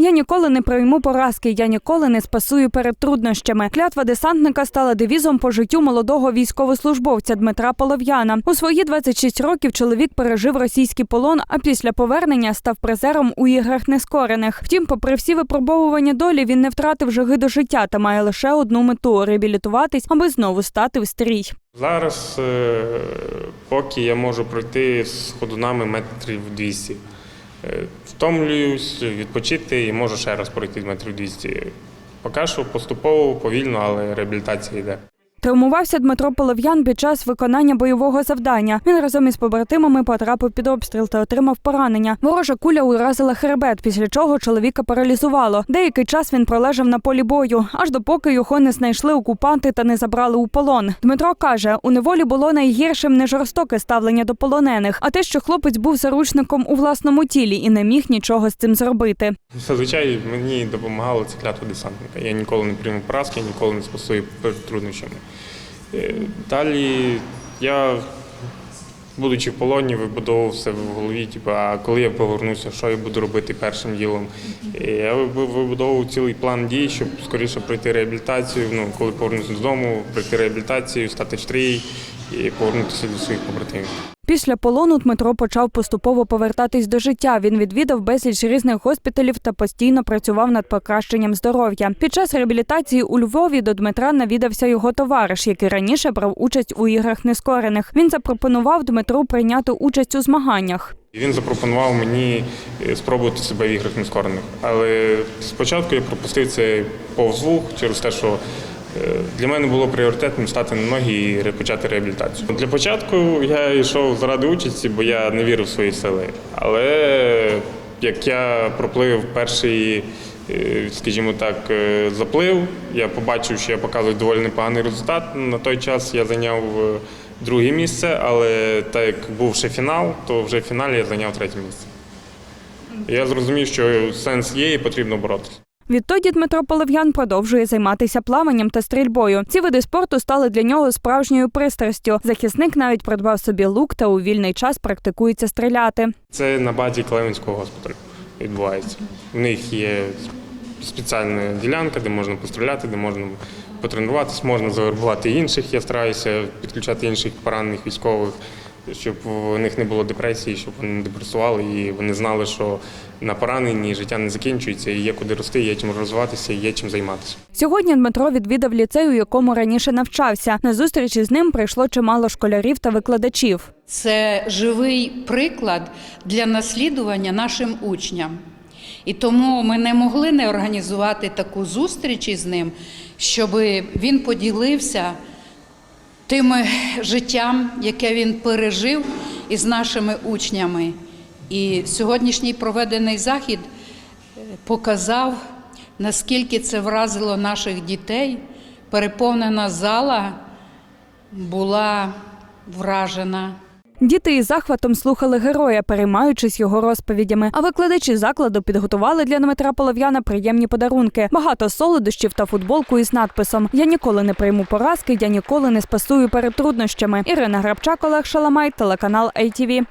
Я ніколи не прийму поразки, я ніколи не спасую перед труднощами. Клятва десантника стала девізом по життю молодого військовослужбовця Дмитра Полов'яна. У свої 26 років чоловік пережив російський полон, а після повернення став призером у іграх нескорених. Втім, попри всі випробовування долі, він не втратив жаги до життя та має лише одну мету реабілітуватись, аби знову стати в стрій. Зараз, е, поки я можу пройти з ходунами метрів 200. Е, Втомлююсь, відпочити і можу ще раз пройти метрів 200. Поки що поступово, повільно, але реабілітація йде. Травмувався Дмитро Полов'ян під час виконання бойового завдання. Він разом із побратимами потрапив під обстріл та отримав поранення. Ворожа куля уразила хребет, після чого чоловіка паралізувало. Деякий час він пролежав на полі бою, аж допоки його не знайшли окупанти та не забрали у полон. Дмитро каже, у неволі було найгіршим не жорстоке ставлення до полонених, а те, що хлопець був заручником у власному тілі і не міг нічого з цим зробити. Зазвичай мені допомагало це клятва десантника. Я ніколи не прийму поразки, ніколи не спасую перед труднощами. Е, Далі я, будучи в полоні, вибудовував себе в голові, типу, а коли я повернуся, що я буду робити першим ділом. Я вибудовував цілий план дій, щоб скоріше пройти реабілітацію. Ну, коли повернуся додому, пройти реабілітацію, стати в і повернутися до своїх побратимів. Після полону Дмитро почав поступово повертатись до життя. Він відвідав безліч різних госпіталів та постійно працював над покращенням здоров'я. Під час реабілітації у Львові до Дмитра навідався його товариш, який раніше брав участь у іграх нескорених. Він запропонував Дмитру прийняти участь у змаганнях. Він запропонував мені е, спробувати себе в іграх нескорених. Але спочатку я пропустив це повз вух через те, що для мене було пріоритетним стати на ноги і почати реабілітацію. Для початку я йшов заради участі, бо я не вірив в свої сили. Але як я проплив перший, е, скажімо так, е, заплив, я побачив, що я показую доволі непоганий результат. На той час я зайняв е, друге місце, але так як був ще фінал, то вже в фіналі я зайняв третє місце. Я зрозумів, що сенс є і потрібно боротися. Відтоді Дмитро Полов'ян продовжує займатися плаванням та стрільбою. Ці види спорту стали для нього справжньою пристрастю. Захисник навіть придбав собі лук та у вільний час практикується стріляти. Це на базі Клевенського госпіталю відбувається. В них є спеціальна ділянка, де можна постріляти, де можна потренуватись, можна завербувати інших. Я стараюся підключати інших поранених військових, щоб у них не було депресії, щоб вони не депресували і вони знали, що на пораненні життя не закінчується, і є куди рости, є чим розвиватися, є чим займатися. Сьогодні Дмитро відвідав ліцей, у якому раніше навчався. На зустрічі з ним прийшло чимало школярів та викладачів. Це живий приклад для наслідування нашим учням. І тому ми не могли не організувати таку зустріч із ним, щоб він поділився тим життям, яке він пережив із нашими учнями. І сьогоднішній проведений захід е, показав, наскільки це вразило наших дітей. Переповнена зала була вражена. Діти із захватом слухали героя, переймаючись його розповідями. А викладачі закладу підготували для Дмитра Полов'яна приємні подарунки, багато солодощів та футболку із надписом Я ніколи не прийму поразки, я ніколи не спасую перед труднощами. Ірина Грабчак, Олег Шаламай, телеканал ATV.